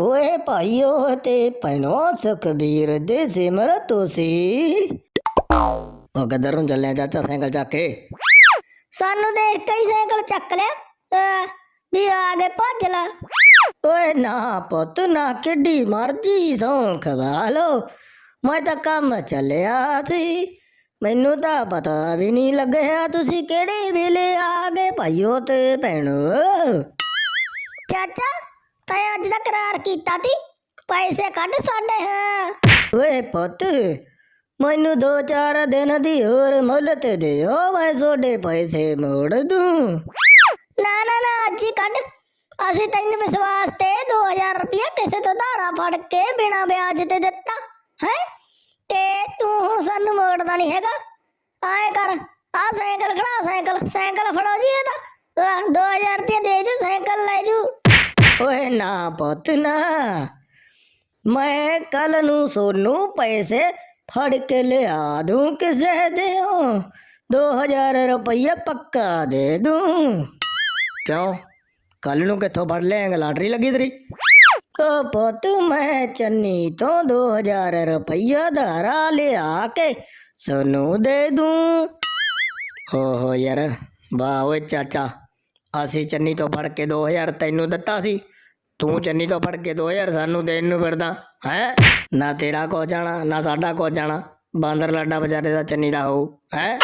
ਓਏ ਭਾਈਓ ਤੇ ਭੈਣੋ ਸੁਖਬੀਰ ਦੇ ਸਿਮਰ ਤੁਸੀਂ। ਉਹ ਕਿੱਧਰ ਨੂੰ ਚੱਲਿਆ ਚਾਚਾ ਸਾਈਕਲ ਚੱਕ ਕੇ? ਸਾਨੂੰ ਦੇਖ ਕੇ ਹੀ ਸਾਈਕਲ ਚੱਕ ਲਿਆ। ਅਹ, ਵੀ ਆ ਗਏ ਭੱਜ ਲਾ। ਓਏ ਨਾ ਪੁੱਤ ਨਾ ਕਿੱਡੀ ਮਰਜ਼ੀ ਸੌਂ ਖਵਾ ਲੋ ਮੈਂ ਤਾਂ ਕੰਮ ਚੱਲਿਆ ਸੀ। ਮੈਨੂੰ ਤਾਂ ਪਤਾ ਵੀ ਨਹੀਂ ਲੱਗਿਆ ਤੁਸੀਂ ਕਿਹੜੇ ਵੇਲੇ ਆ ਗਏ ਭਾਈਓ ਤੇ ਭੈਣੋ। ਚਾਚਾ ਤੈਂ ਅੱਜ ਦਾ ਕਰਾਰ ਕੀਤਾ ਤੀ। ਪੈਸੇ ਕੱਢ ਸਾਡੇ ਹਾਂ। ਓਏ ਪੁੱਤ ਮੈਨੂੰ ਦੋ ਚਾਰ ਦਿਨ ਦੀ ਹੋਰ ਮੁਹਲਤ ਦਿਓ ਮੈਂ ਤੁਹਾਡੇ ਪੈਸੇ ਮੋੜ ਦੂੰ। ਨਾ ਨਾ ਨਾ ਅੱਜ ਹੀ ਕੱਢ। ਅਸੀਂ ਤੈਨੂੰ ਵਿਸ਼ਵਾਸ ਤੇ 2000 ਰੁਪਇਆ ਕਿਸੇ ਤੋਂ ਧਾਰਾ ਫੜ ਕੇ ਬਿਨਾ ਵਿਆਜ ਤੇ ਦਿੱਤਾ ਹੈ। ਤੇ ਤੂੰ ਹੁਣ ਸਾਨੂੰ ਮੋੜਦਾ ਨਹੀਂ ਹੈਗਾ। ਆਏ ਕਰ। ਓਏ ਨਾ ਪੁੱਤ ਨਾ। ਮੈਂ ਕੱਲ ਨੂੰ ਸੋਨੂੰ ਪੈਸੇ ਫੜ ਕੇ ਲਿਆ ਦੂੰ ਕਿਸੇ ਦਿਓ। 2000 ਰੁਪਏ ਪੱਕਾ ਦੇ ਦੂੰ। ਕਿਉਂ? ਕੱਲ ਨੂੰ ਕਿੱਥੋਂ ਫੜ ਲਿਆਂਗਾ ਲਾਟਰੀ ਲੱਗੀ ਤੇਰੀ। ਓ ਪੁੱਤ, ਮੈਂ ਚੰਨੀ ਤੋਂ 2000 ਰੁਪਈਆ ਧਾਰਾ ਲਿਆ ਕੇ ਸੋਨੂੰ ਦੇ ਦੂੰ। ਓਹੋ ਯਾਰ, ਵਾਹ ਓਏ ਚਾਚਾ। ਅਸੀਂ ਚੰਨੀ ਤੋਂ ਫੜ ਕੇ 2000 ਤੈਨੂੰ ਦਿੱਤਾ ਸੀ। ਤੂੰ ਚੰਨੀ ਤੋਂ ਫੜ ਕੇ 2000 ਸਾਨੂੰ ਦੇਣ ਨੂੰ ਫਿਰਦਾ, ਹੈ? ਨਾ ਤੇਰਾ ਕੋ ਜਾਣਾ ਨਾ ਸਾਡਾ ਕੋ ਜਾਣਾ ਬਾਂਦਰ ਲਾਡਾ ਵਿਚਾਰੇ ਦਾ ਚੰਨੀ ਦਾ ਹੋਊ, ਹੈ?